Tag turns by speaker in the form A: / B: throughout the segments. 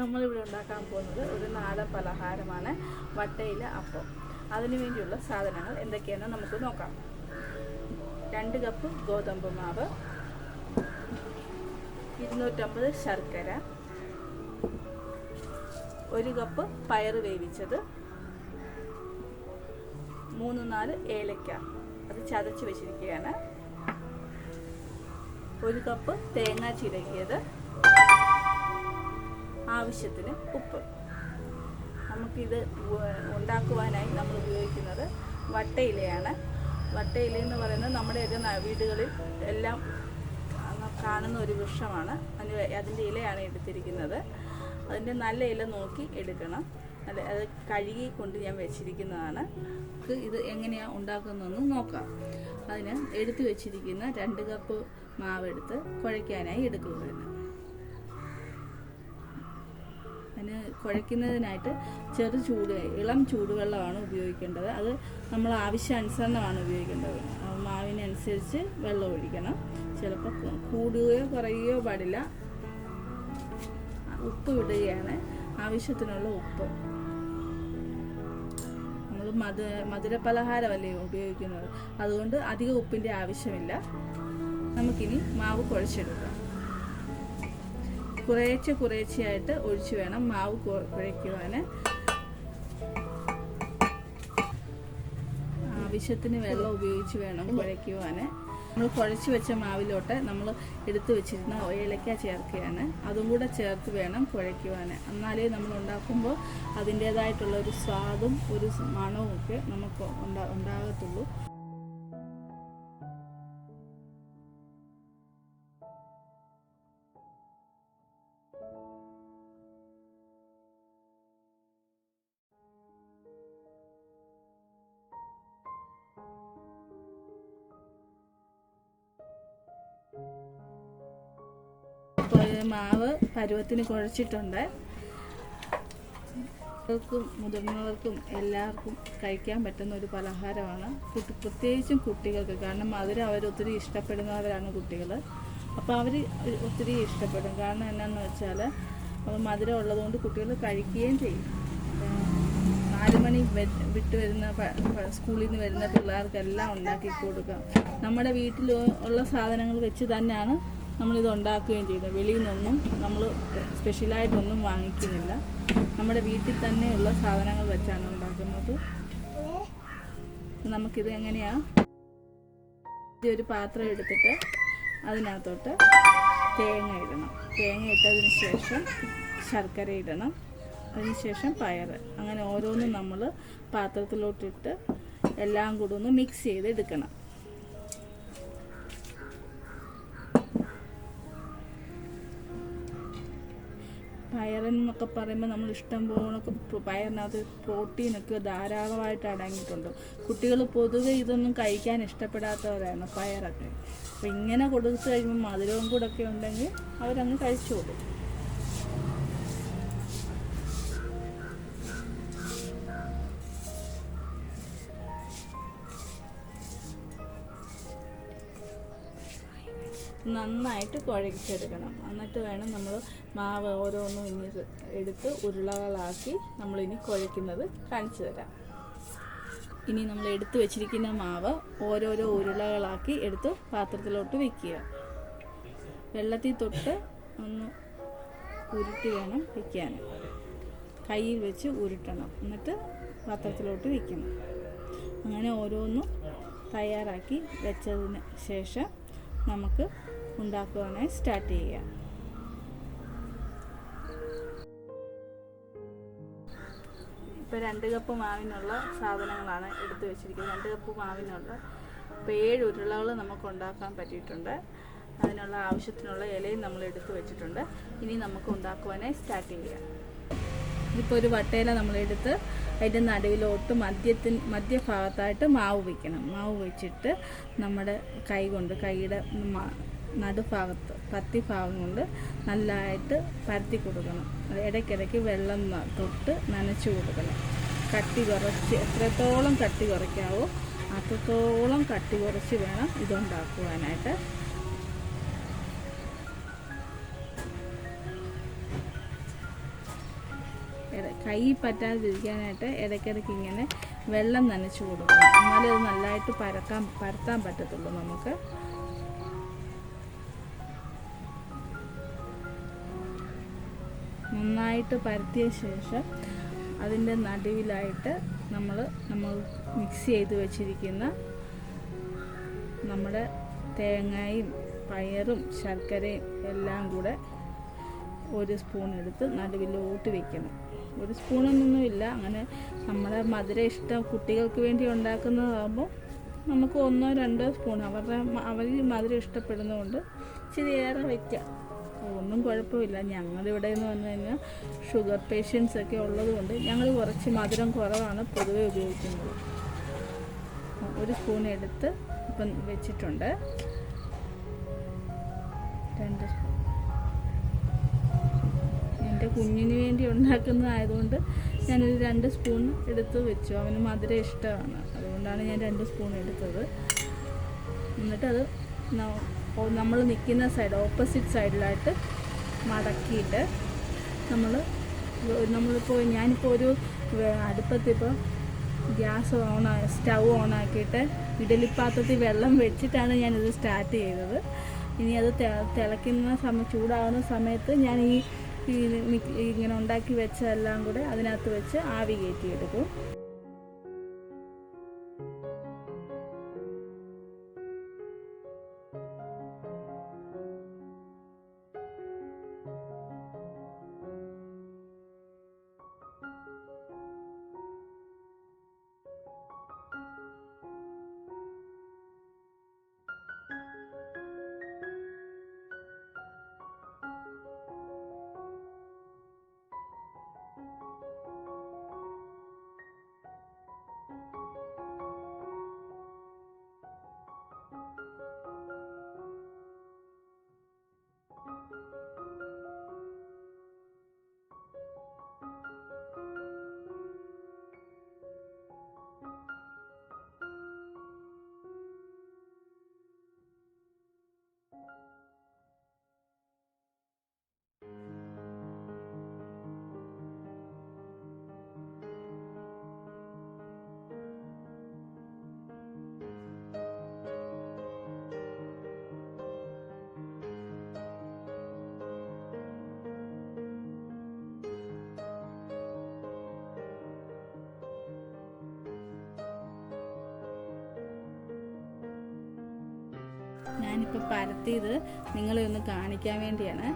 A: നമ്മളിവിടെ ഉണ്ടാക്കാൻ പോകുന്നത് ഒരു നാടൻ പലഹാരമാണ് വട്ടയില അപ്പം. അതിനു വേണ്ടിയുള്ള സാധനങ്ങൾ എന്തൊക്കെയാണെന്ന് നമുക്ക് നോക്കാം. രണ്ട് കപ്പ് ഗോതമ്പ് മാവ് ഇരുന്നൂറ്റമ്പത് ശർക്കര ഒരു കപ്പ് പയർ വേവിച്ചത് മൂന്ന് നാല് ഏലക്ക. അത് ചതച്ച് വെച്ചിരിക്കുകയാണ്. ഒരു കപ്പ് തേങ്ങ ചിരകിയത് ആവശ്യത്തിന് ഉപ്പ്. നമുക്കിത് ഉണ്ടാക്കുവാനായി നമ്മൾ ഉപയോഗിക്കുന്നത് വട്ടയിലയാണ്. വട്ടയില എന്ന് പറയുന്നത് നമ്മുടെയൊക്കെ വീടുകളിൽ എല്ലാം കാണുന്ന ഒരു വൃക്ഷമാണ്. അതിന് അതിന്റെ ഇലയാണ് എടുത്തിരിക്കുന്നത്. അതിന്റെ നല്ല ഇല നോക്കി എടുക്കണം. അല്ല അത് കഴുകി കൊണ്ട് ഞാൻ വെച്ചിരിക്കുന്നതാണ്. നമുക്ക് ഇത് എങ്ങനെയാണ് ഉണ്ടാക്കുന്നതെന്ന് നോക്കാം. അതിന് എടുത്തു വെച്ചിരിക്കുന്ന രണ്ട് കപ്പ് മാവെടുത്ത് കുഴയ്ക്കാനായി എടുക്കുകയാണ്. അതിന് കുഴയ്ക്കുന്നതിനായിട്ട് ചെറു ചൂട് ഇളം ചൂടുവെള്ളമാണ് ഉപയോഗിക്കേണ്ടത്. അത് നമ്മൾ ആവശ്യാനുസരണമാണ് ഉപയോഗിക്കേണ്ടത്. മാവിനനുസരിച്ച് വെള്ളം ഒഴിക്കണം. ചിലപ്പോൾ കൂടുകയോ കുറയുകയോ പാടില്ല. ഉപ്പ് വിടുകയാണ് ആവശ്യത്തിനുള്ള ഉപ്പ്. നമ്മൾ മധു മധുര പലഹാരമല്ലേ ഉപയോഗിക്കുന്നത്. അതുകൊണ്ട് അധികം ഉപ്പിന്റെ ആവശ്യമില്ല. നമുക്കിനി മാവ് കുഴച്ചെടുക്കാം. കുറേശ്ശെ കുറേശ്ശെയായിട്ട് ഒഴിച്ചു വേണം. മാവ് കുഴയ്ക്കുവാൻ ആവശ്യത്തിന് വെള്ളം ഉപയോഗിച്ച് വേണം കുഴയ്ക്കുവാൻ നമ്മൾ കുഴച്ച് വെച്ച മാവിലോട്ട് നമ്മൾ എടുത്തു വെച്ചിരുന്ന ഏലക്ക ചേർക്കുകയാണ്. അതും കൂടെ ചേർത്ത് വേണം കുഴയ്ക്കുവാൻ എന്നാലേ നമ്മൾ ഉണ്ടാക്കുമ്പോൾ അതിന്റേതായിട്ടുള്ള ഒരു സ്വാദും ഒരു മണവും ഒക്കെ നമുക്ക് ഉണ്ടാ ഉണ്ടാകത്തുള്ളൂ. മാവ് പരുവത്തിന് കുഴച്ചിട്ടുണ്ട്. കുട്ടികൾക്കും മുതിർന്നവർക്കും എല്ലാവർക്കും കഴിക്കാൻ പറ്റുന്ന ഒരു പലഹാരമാണ്. കുട്ടി പ്രത്യേകിച്ചും കുട്ടികൾക്ക് കാരണം മധുരം അവർ ഒത്തിരി ഇഷ്ടപ്പെടുന്നവരാണ് കുട്ടികൾ. അപ്പോൾ അവർ ഒത്തിരി ഇഷ്ടപ്പെടും. കാരണം എന്നാന്ന് വെച്ചാൽ അപ്പോൾ മധുരം ഉള്ളതുകൊണ്ട് കുട്ടികൾ കഴിക്കുകയും ചെയ്യും. നാല് മണി വിട്ട് വരുന്ന സ്കൂളിൽ നിന്ന് വരുന്ന പിള്ളേർക്കെല്ലാം ഉണ്ടാക്കി കൊടുക്കാം. നമ്മുടെ വീട്ടിൽ ഉള്ള സാധനങ്ങൾ വെച്ച് തന്നെയാണ് നമ്മളിത് ഉണ്ടാക്കുകയും ചെയ്തു. വെളിയിൽ നിന്നൊന്നും നമ്മൾ സ്പെഷ്യലായിട്ടൊന്നും വാങ്ങിക്കുന്നില്ല. നമ്മുടെ വീട്ടിൽ തന്നെയുള്ള സാധനങ്ങൾ വെച്ചാണ് ഉണ്ടാക്കുന്നത്. നമുക്കിത് എങ്ങനെയാണ് ഒരു പാത്രം എടുത്തിട്ട് അതിനകത്തോട്ട് തേങ്ങ ഇടണം. തേങ്ങ ഇട്ടതിന് ശേഷം ശർക്കര ഇടണം. അതിനുശേഷം പയർ അങ്ങനെ ഓരോന്നും നമ്മൾ പാത്രത്തിലോട്ടിട്ട് എല്ലാം കൂടെ ഒന്ന് മിക്സ് ചെയ്ത് എടുക്കണം. പയറെന്നൊക്കെ പറയുമ്പോൾ നമ്മൾ ഇഷ്ടം പോലൊക്കെ പയറിനകത്ത് പ്രോട്ടീനൊക്കെ ധാരാളമായിട്ട് അടങ്ങിയിട്ടുണ്ട്. കുട്ടികൾ പൊതുവെ ഇതൊന്നും കഴിക്കാൻ ഇഷ്ടപ്പെടാത്തവരാണ് പയറൊക്കെ. അപ്പം ഇങ്ങനെ കൊടുത്തു കഴിയുമ്പോൾ മധുരവും കൂടെ ഒക്കെ ഉണ്ടെങ്കിൽ അവരങ്ങ് കഴിച്ചോളും നന്നായിട്ട് കുഴച്ചെടുക്കണം. എന്നിട്ട് വേണം നമ്മൾ മാവ് ഓരോന്നും ഇനി എടുത്ത് ഉരുളകളാക്കി നമ്മളിനി കുഴയ്ക്കുന്നത് കാണിച്ചു തരാം. ഇനി നമ്മൾ എടുത്തു വെച്ചിരിക്കുന്ന മാവ് ഓരോരോ ഉരുളകളാക്കി എടുത്ത് പാത്രത്തിലോട്ട് വെക്കുക. വെള്ളത്തിൽ തൊട്ട് ഒന്ന് ഉരുട്ടി വേണം വയ്ക്കാൻ കയ്യിൽ വെച്ച് ഉരുട്ടണം. എന്നിട്ട് പാത്രത്തിലോട്ട് വയ്ക്കണം അങ്ങനെ ഓരോന്നും തയ്യാറാക്കി വെച്ചതിന് ശേഷം നമുക്ക് ഉണ്ടാക്കുവാനായി സ്റ്റാർട്ട് ചെയ്യാം. ഇപ്പോൾ രണ്ട് കപ്പ് മാവിനുള്ള സാധനങ്ങളാണ് എടുത്തു വെച്ചിരിക്കുന്നത്. രണ്ട് കപ്പ് മാവിനുള്ള ഇപ്പോൾ ഏഴ് ഉരുളകൾ നമുക്ക് ഉണ്ടാക്കാൻ പറ്റിയിട്ടുണ്ട്. അതിനുള്ള ആവശ്യത്തിനുള്ള ഇലയും നമ്മൾ എടുത്തു വെച്ചിട്ടുണ്ട്. ഇനി നമുക്ക് ഉണ്ടാക്കുവാനായി സ്റ്റാർട്ട് ചെയ്യാം. ഇതിപ്പോൾ ഒരു വട്ടയില നമ്മളെടുത്ത് അതിന്റെ നടുവിലോട്ട് മധ്യത്തിൽ മധ്യഭാഗത്തായിട്ട് മാവ് വയ്ക്കണം മാവ് വെച്ചിട്ട് നമ്മുടെ കൈ കൊണ്ട് കൈയുടെ നടുഭാഗത്ത് പത്തി ഭാഗം കൊണ്ട് നല്ലതായിട്ട് പരത്തി കൊടുക്കണം. ഇടയ്ക്കിടയ്ക്ക് വെള്ളം തൊട്ട് നനച്ച് കൊടുക്കണം. കട്ടി കുറച്ച് എത്രത്തോളം കട്ടി കുറയ്ക്കാവോ അത്രത്തോളം കട്ടി കുറച്ച് വേണം ഇതുണ്ടാക്കുവാനായിട്ട്. കൈ പറ്റാതിരിക്കാനായിട്ട് ഇടയ്ക്കിടയ്ക്ക് ഇങ്ങനെ വെള്ളം നനച്ച് കൊടുക്കണം. എന്നാലേ അത് നല്ലതായിട്ട് പരക്കാൻ പരത്താൻ പറ്റത്തുള്ളൂ നമുക്ക്. നന്നായിട്ട് പരത്തിയ ശേഷം അതിന്റെ നടുവിലായിട്ട് നമ്മൾ നമ്മൾ മിക്സ് ചെയ്ത് വെച്ചിരിക്കുന്ന നമ്മുടെ തേങ്ങയും പയറും ശർക്കരയും എല്ലാം കൂടെ ഒരു സ്പൂൺ എടുത്ത് നടുവിലോട്ട് വെക്കണം. ഒരു സ്പൂണൊന്നുമില്ല അങ്ങനെ നമ്മുടെ മധുര ഇഷ്ടം കുട്ടികൾക്ക് വേണ്ടി ഉണ്ടാക്കുന്നതാകുമ്പോൾ നമുക്ക് ഒന്നോ രണ്ടോ സ്പൂൺ അവരുടെ അവർ മധുരം ഇഷ്ടപ്പെടുന്നതുകൊണ്ട് ഇച്ചിരി ഏറെ വയ്ക്കാം ഒന്നും കുഴപ്പമില്ല. ഞങ്ങളിവിടെ എന്ന് പറഞ്ഞു കഴിഞ്ഞാൽ ഷുഗർ പേഷ്യൻസ് ഒക്കെ ഉള്ളതുകൊണ്ട് ഞങ്ങൾ കുറച്ച് മധുരം കുറവാണ് പൊതുവെ ഉപയോഗിക്കുന്നത്. ഒരു സ്പൂൺ എടുത്ത് ഇപ്പം വെച്ചിട്ടുണ്ട്. രണ്ട് സ്പൂൺ കുഞ്ഞിന് വേണ്ടി ഉണ്ടാക്കുന്നതായതുകൊണ്ട് ഞാനൊരു രണ്ട് സ്പൂൺ എടുത്ത് വെച്ചു. അവന് മധുരം ഇഷ്ടമാണ്. അതുകൊണ്ടാണ് ഞാൻ രണ്ട് സ്പൂൺ എടുത്തത്. എന്നിട്ടത് നമ്മൾ നിൽക്കുന്ന സൈഡ് ഓപ്പോസിറ്റ് സൈഡിലായിട്ട് മടക്കിയിട്ട് നമ്മൾ നമ്മളിപ്പോൾ ഞാനിപ്പോൾ ഒരു അടുപ്പത്തിപ്പോൾ ഗ്യാസ് ഓൺ സ്റ്റൗ ഓൺ ആക്കിയിട്ട് ഇഡലിപ്പാത്രത്തിൽ വെള്ളം വെച്ചിട്ടാണ് ഞാനിത് സ്റ്റാർട്ട് ചെയ്തത്. ഇനി അത് തിളക്കുന്ന സമയം ചൂടാകുന്ന സമയത്ത് ഞാൻ ഈ ഇങ്ങനെ ഉണ്ടാക്കി വെച്ചതെല്ലാം കൂടെ അതിനകത്ത് വെച്ച് ആവി കയറ്റിയെടുക്കും. ഞാനിപ്പോൾ പരത്തിയത് നിങ്ങളെ ഒന്ന് കാണിക്കാൻ വേണ്ടിയാണ്.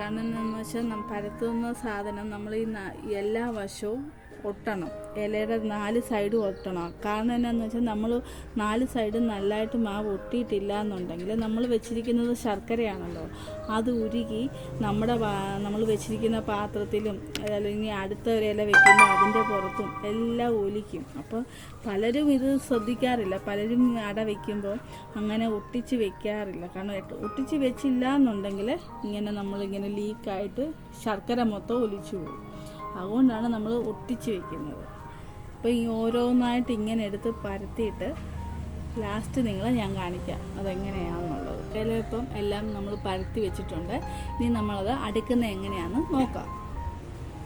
A: കാരണം എന്താണെന്ന് വെച്ചാൽ പരത്തുന്ന സാധനം നമ്മൾ ഈ എല്ലാ വശവും ഒട്ടണം. ഇലയുടെ നാല് സൈഡും ഒട്ടണം. കാരണം എന്നാന്ന് വെച്ചാൽ നമ്മൾ നാല് സൈഡും നല്ലതായിട്ട് മാവ് ഒട്ടിയിട്ടില്ല എന്നുണ്ടെങ്കിൽ നമ്മൾ വെച്ചിരിക്കുന്നത് ശർക്കരയാണല്ലോ. അത് ഉരുകി നമ്മുടെ നമ്മൾ വെച്ചിരിക്കുന്ന പാത്രത്തിലും അല്ലെങ്കിൽ അടുത്ത ഒരു ഇല വെക്കുമ്പോൾ അതിന്റെ പുറത്തും എല്ലാം ഒലിക്കും. അപ്പോൾ പലരും ഇത് ശ്രദ്ധിക്കാറില്ല. പലരും അട വയ്ക്കുമ്പോൾ അങ്ങനെ ഒട്ടിച്ച് വെക്കാറില്ല. കാരണം ഒട്ടിച്ച് വെച്ചില്ല എന്നുണ്ടെങ്കിൽ ഇങ്ങനെ നമ്മളിങ്ങനെ ലീക്കായിട്ട് ശർക്കര മൊത്തം ഒലിച്ചു പോകും. അതുകൊണ്ടാണ് നമ്മൾ ഒട്ടിച്ച് വെക്കുന്നത്. അപ്പോൾ ഈ ഓരോന്നായിട്ട് ഇങ്ങനെ എടുത്ത് പരത്തിയിട്ട് ലാസ്റ്റ് നിങ്ങളെ ഞാൻ കാണിക്കാം അതെങ്ങനെയാണെന്നുള്ളത്. ചിലപ്പം എല്ലാം നമ്മൾ പരത്തി വെച്ചിട്ടുണ്ട്. ഇനി നമ്മളത് അടുക്കുന്ന എങ്ങനെയാണെന്ന് നോക്കാം.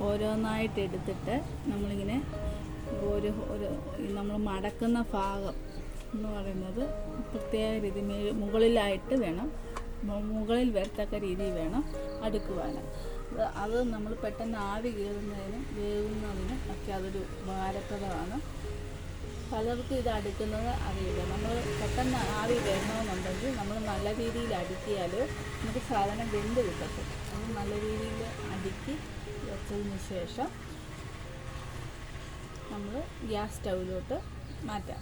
A: ഓരോന്നായിട്ട് എടുത്തിട്ട് നമ്മളിങ്ങനെ ഒരു ഒരു നമ്മൾ മടക്കുന്ന ഭാഗം എന്ന് പറയുന്നത് പ്രത്യേക രീതി മുകളിലായിട്ട് വേണം. മുകളിൽ വരത്തക്ക രീതിയിൽ വേണം അടുക്കുവാൻ. അത് നമ്മൾ പെട്ടെന്ന് ആവി കയറുന്നതിനും വേവുന്നതിനും ഒക്കെ അതൊരു ഉപകാരപ്രദമാണ്. പലർക്കും ഇത് അടുക്കുന്നത് അറിയില്ല. നമ്മൾ പെട്ടെന്ന് ആവി വരണമെന്നുണ്ടെങ്കിൽ നമ്മൾ നല്ല രീതിയിൽ അടുക്കിയാൽ നമുക്ക് സാധനം വെന്ത് കിട്ടത്തും അത് നല്ല രീതിയിൽ അടുക്കി വെച്ചതിന് ശേഷം നമ്മൾ ഗ്യാസ് സ്റ്റൗവിലോട്ട് മാറ്റാം.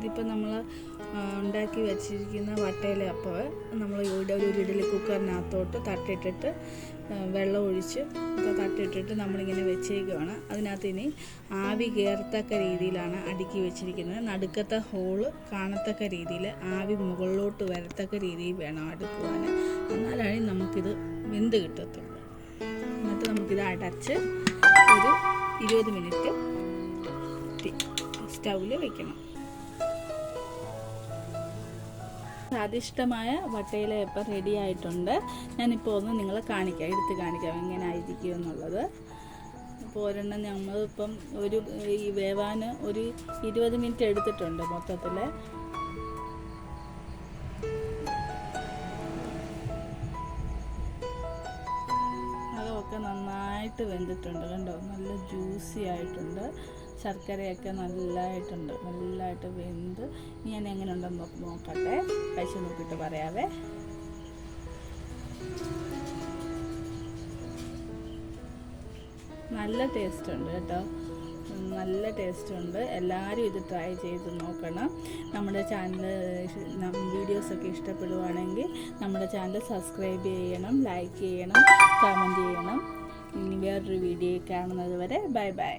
A: ഇതിപ്പോൾ നമ്മൾ ഉണ്ടാക്കി വെച്ചിരിക്കുന്ന വട്ടയിലെ അപ്പോൾ നമ്മൾ ഇവിടെ ഒരു ഇഡലി കുക്കറിനകത്തോട്ട് തട്ടിട്ടിട്ട് വെള്ളം ഒഴിച്ച് തട്ടിട്ടിട്ട് നമ്മളിങ്ങനെ വെച്ചേക്കുവാണ് അതിനകത്ത് ഇനി ആവി കയറത്തക്ക രീതിയിലാണ് അടുക്കി വെച്ചിരിക്കുന്നത്. നടുക്കത്തെ ഹോൾ കാണത്തക്ക രീതിയിൽ ആവി മുകളിലോട്ട് വരത്തക്ക രീതിയിൽ വേണം അടുക്കുവാൻ എന്നാലാണ് നമുക്കിത് വെന്ത് കിട്ടത്തുള്ളൂ. എന്നിട്ട് നമുക്കിത് അടച്ച് ഒരു ഇരുപത് മിനിറ്റ് സ്റ്റൗവിൽ വെക്കണം. സ്വാദിഷ്ടമായ വട്ടയില ഇപ്പം റെഡി ആയിട്ടുണ്ട്. ഞാനിപ്പോൾ ഒന്ന് നിങ്ങളെ കാണിക്കാം എടുത്ത് കാണിക്കാം എങ്ങനെ ആയിരിക്കും എന്നുള്ളത്. അപ്പോൾ ഒരെണ്ണം നമ്മളിപ്പം ഒരു ഈ വേവാൻ ഒരു ഇരുപത് മിനിറ്റ് എടുത്തിട്ടുണ്ട് മൊത്തത്തിൽ അതൊക്കെ നന്നായിട്ട് വെന്തിട്ടുണ്ട് കണ്ടോ? നല്ല ജ്യൂസി ആയിട്ടുണ്ട്. ശർക്കരയൊക്കെ നല്ലതായിട്ടുണ്ട് നല്ലതായിട്ട് വെന്ത് ഇനി ഞാൻ എങ്ങനെ ഉണ്ടെന്ന് നോക്കട്ടെ. കഴിച്ച് നോക്കിയിട്ട് പറയാവേ. നല്ല ടേസ്റ്റ് ഉണ്ട് കേട്ടോ. നല്ല ടേസ്റ്റ് ഉണ്ട് എല്ലാവരും ഇത് ട്രൈ ചെയ്ത് നോക്കണം. നമ്മുടെ ചാനൽ വീഡിയോസൊക്കെ ഇഷ്ടപ്പെടുവാണെങ്കിൽ നമ്മുടെ ചാനൽ സബ്സ്ക്രൈബ് ചെയ്യണം ലൈക്ക് ചെയ്യണം കമന്റ് ചെയ്യണം. ഇനി വേറൊരു വീഡിയോ കാണുന്നത് വരെ ബൈ ബൈ.